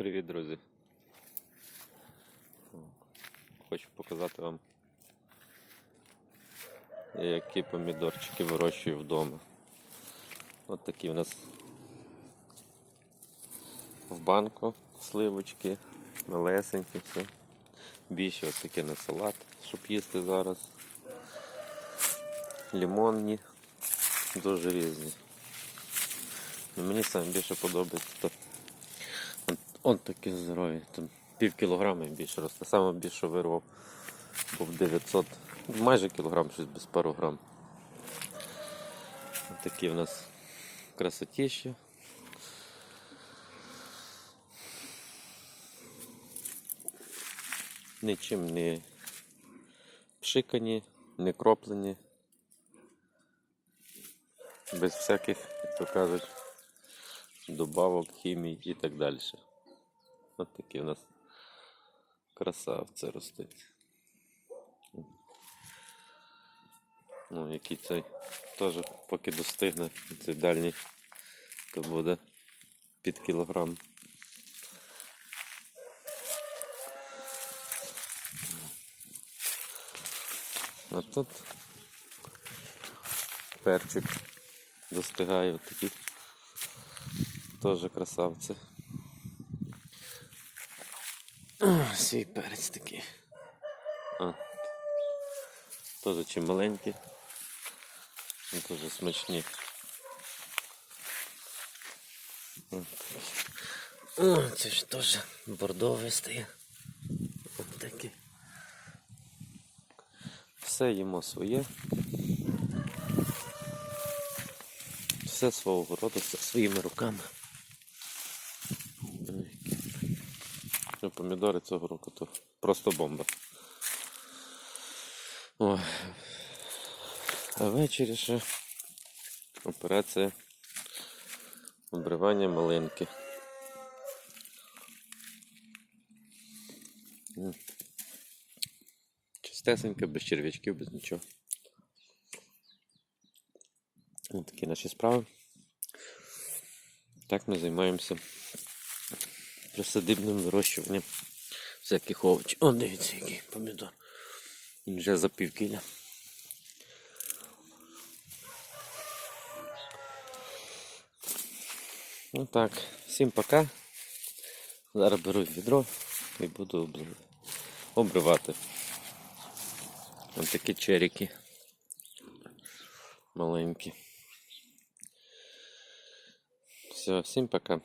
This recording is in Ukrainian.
Привіт, друзі. Хочу показати вам, які помідорчики вирощую вдома. От такі у нас в банку сливочки, малесенькі, все. Більше ось таке на салат, щоб їсти зараз. Лимонні, дуже різні. Мені саме більше подобається. Он такі здорові, там пів кілограма більше росте. Саме більше вирвав був 900, майже кілограм, щось без пару грам. Такі в нас красотіші. Нічим не пшикані, не кроплені. Без всяких, як то кажуть, добавок, хімії і так далі. Ось такі у нас красавці ростуть. Ну, який цей теж поки достигне, цей дальній, то буде під кілограм. А тут перчик достигає от такий. Тоже красавці. А, Свій перець такий. А. Тоже чи маленькі. Дуже смачні. О, О, це ж теж бордовий стає. Ось такий. Все їмо своє. Все свого роду, все своїми руками. Помідори цього року то просто бомба. О. А ввечері ще операція обривання малинки. М. Чистесенько, без черв'ячків, без нічого. Ось такі наші справи. Так ми займаємося присадибним вирощуванням всяких овочів. О, дивіться, який помідор. Він вже за пів кіля. Ну так, всім пока. Зараз беру відро і буду обривати. Ось такі черіки. Маленькі. Все, всім пока.